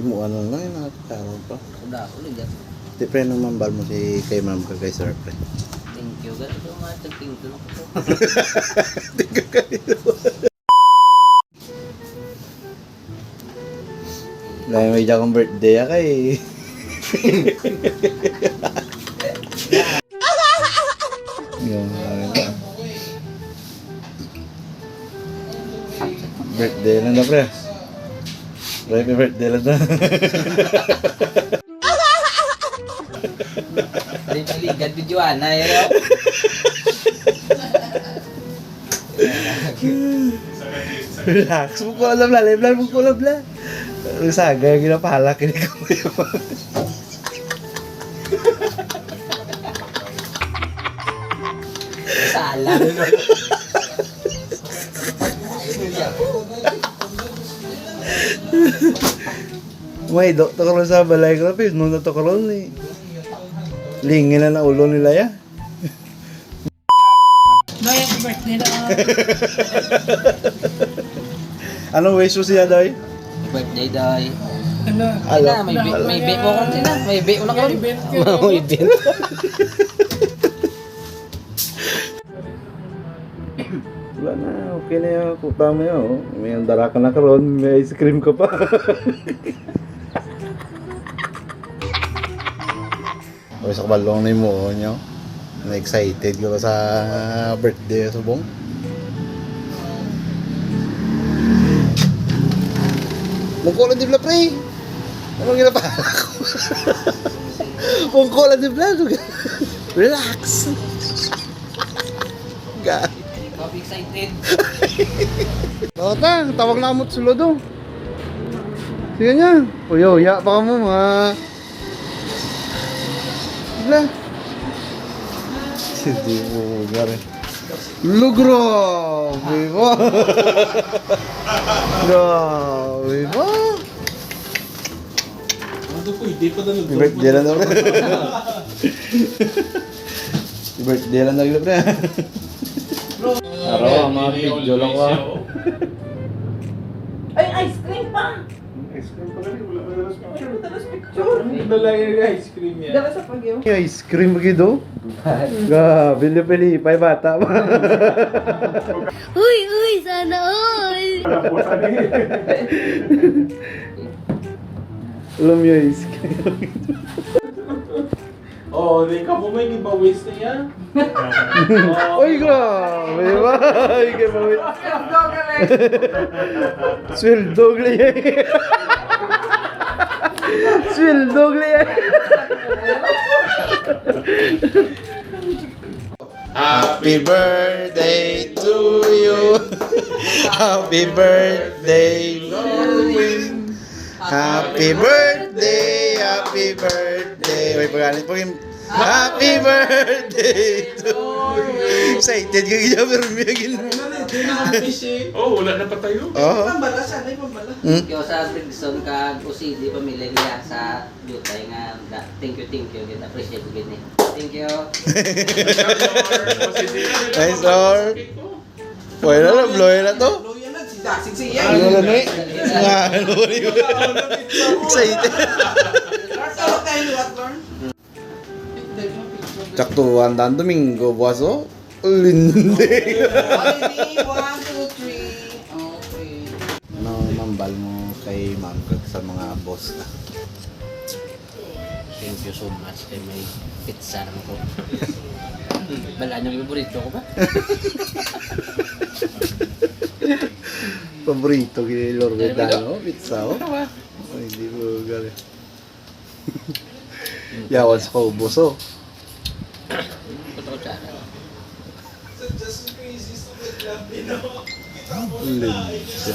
Mo ano lang yun, nakakaro pa. Udah ako lang dyan. Di pre naman bal mo si kay ma'am ka kay sir pre. Thank you. Ganito nga, thank you. Dahil may akong birthday ah. Yung ano ba? Birthday lang na pre. May birthday lang na. Paligad ni Joanna. Eh. Relax, mo ko alam la, live lang mo ko alam la. Saga, ginapala, kinig ko yun. Sala. May doktor ko sa balay ko, pero nung nato ko ron eh. Lingin na na ulo nila ya. Doy, happy birthday na. Anong wish mo siya, Doy? Birthday day. Ano? Na, may may bake mo karon sila. May bake mo na karon. May ka. May. Wala na, okay na yun. Kuta mo yun. oh. May andara ka na karon, may ice cream ka pa. o sa kabalong na mo nyo. Na excited ka sa birthday sa bong? Mungko lang di pre. Ano ginapa ko? Mungko lang di. Relax. God. Coffee excited. Tawag tawag na mo sa lodo. Sige niya. Uyo, ya pa ka mo mga... Bigla. Hindi mo gari. Lugro! Viva! Grabe ba? Ano po, hindi pa na Birthday lang daw. Birthday lang yun, pre. Araw, mga video lang ko. Ay, ice cream pa! Ice cream pa rin, wala ka na picture. Lalagay yung ice cream yan. Dala sa pagyo. Ice cream ba gido? Grabe, pili pa bata ba? Uy, uy, sana all! Wala po sa Alam niyo, ice cream. Oo, di ka mo may giveaways na yan. Uy, grabe ba? Ay, kaya ba? Sweldo gliya. Sweldo gliya. Happy birthday to you. Happy birthday, Lorwin. Happy birthday, happy birthday. May pagalit po yung Happy birthday to you. Excited ka gina, pero may gina. Oh, wala na pa tayo. Oo. Hmm? Kaya sa Brigson ka usili pamilya niya sa Jutay nga thank you thank you gid appreciate ko gid ni. Thank you. Nice, Lord. Pwede na, blow na to. Ano na ni? Ano na yun? Excited. Saktuan dan Domingo, buwaso. Lindi. Ano mambal mo kay ma'am kag sa mga boss ka? Thank you so much kay may pizza naman ko. Bala niyo yung paborito ko ba? Paborito kay Lord Vedano, pizza oh. Ay, hindi mo galing. Oh. Puto ko. Lindi siya.